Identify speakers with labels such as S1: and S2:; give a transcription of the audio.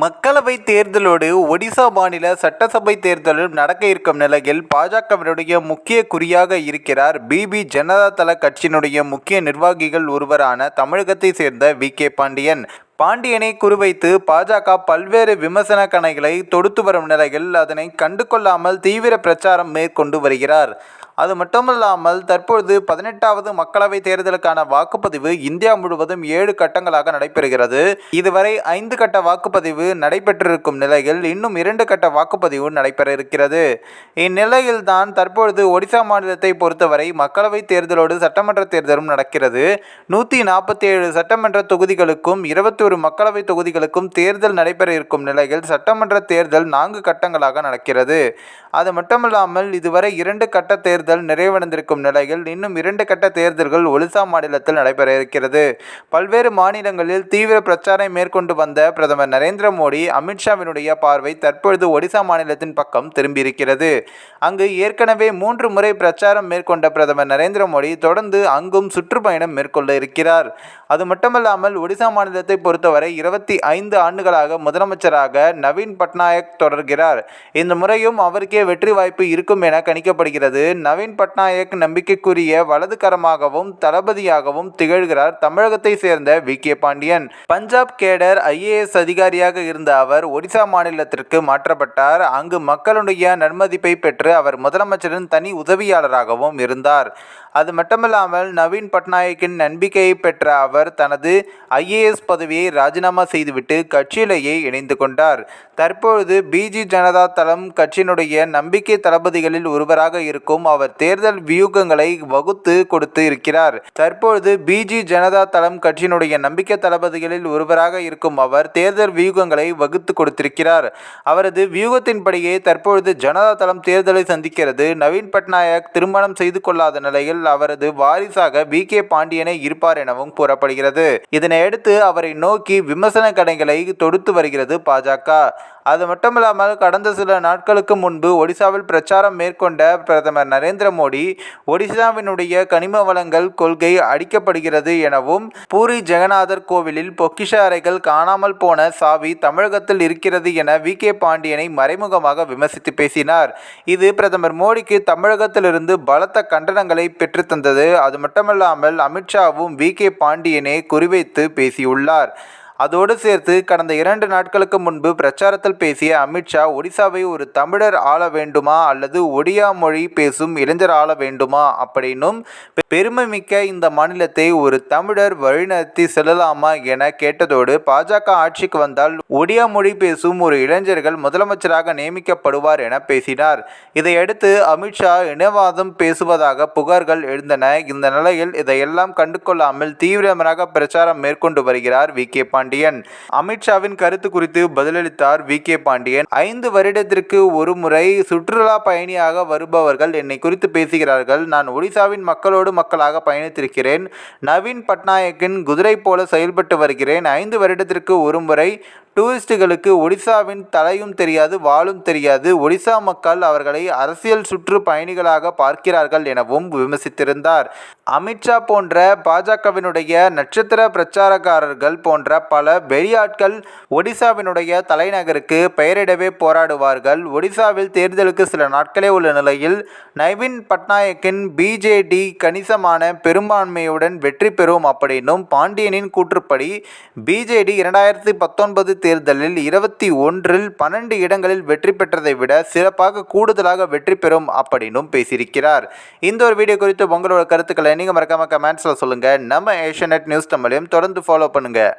S1: மக்களவை தேர்தலோடு ஒடிசா மாநில சட்டசபை தேர்தலும் நடக்க இருக்கும் நிலையில் பாஜகவினுடைய முக்கிய குறியாக இருக்கிறார் பிபி ஜனதா தள கட்சியினுடைய முக்கிய நிர்வாகிகள் ஒருவரான தமிழகத்தை சேர்ந்த வி. கே. பாண்டியன். பாண்டியனை குறிவைத்து பாஜக பல்வேறு விமர்சன கணைகளை தொடுத்து வரும் நிலையில் அதனை கண்டுகொள்ளாமல் தீவிர பிரச்சாரம் மேற்கொண்டு வருகிறார். அது மட்டுமல்லாமல் தற்பொழுது பதினெட்டாவது மக்களவை தேர்தலுக்கான வாக்குப்பதிவு இந்தியா முழுவதும் ஏழு கட்டங்களாக நடைபெறுகிறது. இதுவரை ஐந்து கட்ட வாக்குப்பதிவு நடைபெற்றிருக்கும் நிலையில் இன்னும் இரண்டு கட்ட வாக்குப்பதிவு நடைபெற இருக்கிறது இந்நிலையில் தான் தற்பொழுது ஒடிசா மாநிலத்தை பொறுத்தவரை மக்களவை தேர்தலோடு சட்டமன்ற தேர்தலும் நடக்கிறது. நூற்றி நாற்பத்தி ஏழு சட்டமன்ற தொகுதிகளுக்கும் இருபத்தொரு மக்களவை தொகுதிகளுக்கும் தேர்தல் நடைபெற இருக்கும் நிலையில் சட்டமன்ற தேர்தல் நான்கு கட்டங்களாக நடக்கிறது. அது மட்டுமல்லாமல் இதுவரை இரண்டு கட்ட தேர்தல் நிறைவடைந்திருக்கும் நிலையில் இன்னும் இரண்டு கட்ட தேர்தல்கள் ஒடிசா மாநிலத்தில் நடைபெற இருக்கிறது பல்வேறு மாநிலங்களில் தீவிர பிரச்சாரம் மேற்கொண்டு வந்த பிரதமர் நரேந்திர மோடி அமித்ஷாவினுடைய பார்வை தற்பொழுது ஒடிசா மாநிலத்தின் பக்கம் திரும்பியிருக்கிறது. அங்கு ஏற்கனவே மூன்று முறை பிரச்சாரம் மேற்கொண்ட பிரதமர் நரேந்திர மோடி தொடர்ந்து அங்கும் சுற்றுப்பயணம் மேற்கொள்ள இருக்கிறார். அது மட்டுமல்லாமல் ஒடிசா மாநிலத்தை பொறுத்தவரை இருபத்தி ஐந்து ஆண்டுகளாக முதலமைச்சராக நவீன் பட்நாயக் தொடர்கிறார். இந்த முறையும் அவருக்கே வெற்றி வாய்ப்பு இருக்கும் என கணிக்கப்படுகிறது. நவீன் நவீன் பட்நாயக் நம்பிக்கைக்குரிய வலதுகரமாகவும் தளபதியாகவும் திகழ்கிறார் தமிழகத்தை சேர்ந்த V. K. Pandian. Punjab cadre IAS அதிகாரியாக இருந்த அவர் ஒடிசா மாநிலத்திற்கு மாற்றப்பட்டார். அங்கு மக்களுடைய நன்மதிப்பை பெற்று அவர் முதலமைச்சரின் தனி உதவியாளராகவும் இருந்தார். அது மட்டுமல்லாமல் நவீன் பட்நாயக்கின் நம்பிக்கையை பெற்ற அவர் தனது ஐஏஎஸ் பதவியை ராஜினாமா செய்துவிட்டு கட்சியிலேயே இணைந்து கொண்டார். தற்பொழுது பிஜி ஜனதா தளம் கட்சியினுடைய நம்பிக்கை தளபதிகளில் ஒருவராக இருக்கும் அவர் தேர்தல் வியூகங்களை வகுத்து கொடுத்து இருக்கிறார். தற்பொழுது பிஜி ஜனதா தளம் கட்சியினுடைய நம்பிக்கை தளபதிகளில் ஒருவராக இருக்கும் அவர் தேர்தல் வியூகங்களை வகுத்து கொடுத்திருக்கிறார். அவரது வியூகத்தின்படியே தற்பொழுது ஜனதா தளம் தேர்தலை சந்திக்கிறது. நவீன் பட்நாயக் திருமணம் செய்து கொள்ளாத நிலையில் அவரது வாரிசாக வி கே பாண்டியனே இருப்பார் எனவும் கூறப்படுகிறது. இதனையடுத்து அவரை நோக்கி விமர்சன கடைகளை தொடுத்து வருகிறது பாஜக அது மட்டுமில்லாமல் கடந்த சில நாட்களுக்கு முன்பு ஒடிசாவில் பிரச்சாரம் மேற்கொண்ட பிரதமர் நரேந்திர நரேந்திர மோடி ஒடிசாவினுடைய கனிம வளங்கள் கொள்கை அடிக்கப்படுகிறது எனவும் பூரி ஜெகநாதர் கோவிலில் பொக்கிஷ அறைகள் காணாமல் போன சாவி தமிழகத்தில் இருக்கிறது என வி. கே. பாண்டியனை மறைமுகமாக விமர்சித்து பேசினார். இது பிரதமர் மோடிக்கு தமிழகத்திலிருந்து பலத்த கண்டனங்களை பெற்றுத்தந்தது. அது மட்டுமல்லாமல் அமித்ஷாவும் வி. கே. பாண்டியனை குறிவைத்து பேசியுள்ளார். அதோடு சேர்த்து கடந்த இரண்டு நாட்களுக்கு முன்பு பிரச்சாரத்தில் பேசிய அமித்ஷா ஒடிசாவை ஒரு தமிழர் ஆள வேண்டுமா அல்லது ஒடியா மொழி பேசும் இளைஞர் ஆள வேண்டுமா? அப்படின்னும் பெருமை மிக்க இந்த மாநிலத்தை ஒரு தமிழர் வழிநடத்தி செல்லலாமா என கேட்டதோடு பாஜக ஆட்சிக்கு வந்தால் ஒடியா மொழி பேசும் ஒரு இளைஞர்கள் முதலமைச்சராக நியமிக்கப்படுவார் என பேசினார். இதையடுத்து அமித்ஷா இனவாதம் பேசுவதாக புகார்கள் எழுந்தன. இந்த நிலையில் இதையெல்லாம் கண்டுகொள்ளாமல் தீவிரமாக பிரச்சாரம் மேற்கொண்டு வருகிறார் வி. கே. பாண்டியன். அமித்ஷாவின் கருத்து குறித்து பதிலளித்தார் வி. கே. பாண்டியன். ஐந்து வருடத்திற்கு ஒரு முறை சுற்றுலா பயணியாக வருபவர்கள் என்னை குறித்து பேசுகிறார்கள். நான் ஒடிசாவின் மக்களோடு மக்களாக பயணித்திருக்கிறேன். நவீன் பட்நாயக்கின் குதிரை போல செயல்பட்டு வருகிறேன். ஐந்து வருடத்திற்கு ஒரு முறை டூரிஸ்டுகளுக்கு ஒடிசாவின் தலையும் தெரியாது வாழும் தெரியாது. ஒடிசா மக்கள் அவர்களை அரசியல் சுற்று பயணிகளாக பார்க்கிறார்கள் எனவும் விமர்சித்திருந்தார். அமித்ஷா போன்ற பாஜகவினுடைய நட்சத்திர பிரச்சாரக்காரர்கள் போன்ற பல வெளியாட்கள் ஒடிசாவினுடைய தலைநகருக்கு பெயரிடவே போராடுவார்கள். ஒடிசாவில் தேர்தலுக்கு சில நாட்களே உள்ள நிலையில் நவீன் பட்நாயக்கின் பிஜேடி கணிசமான பெரும்பான்மையுடன் வெற்றி பெறும் அப்படின்னும் பாண்டியனின் கூற்றுப்படி பிஜேடி இரண்டாயிரத்தி பத்தொன்பது தேர்தலில் இருபத்தி ஒன்றில் பன்னெண்டு இடங்களில் வெற்றி பெற்றதை விட சிறப்பாக கூடுதலாக வெற்றி பெறும் அப்படின்னும் பேசியிருக்கிறார். இந்த ஒரு வீடியோ குறித்து உங்களோட கருத்துக்களை நீங்கள் மறக்காம கமெண்ட்ஸில் சொல்லுங்கள் நம்ம ஏஷியநெட் நியூஸ் தமிழையும் தொடர்ந்து ஃபாலோ பண்ணுங்கள்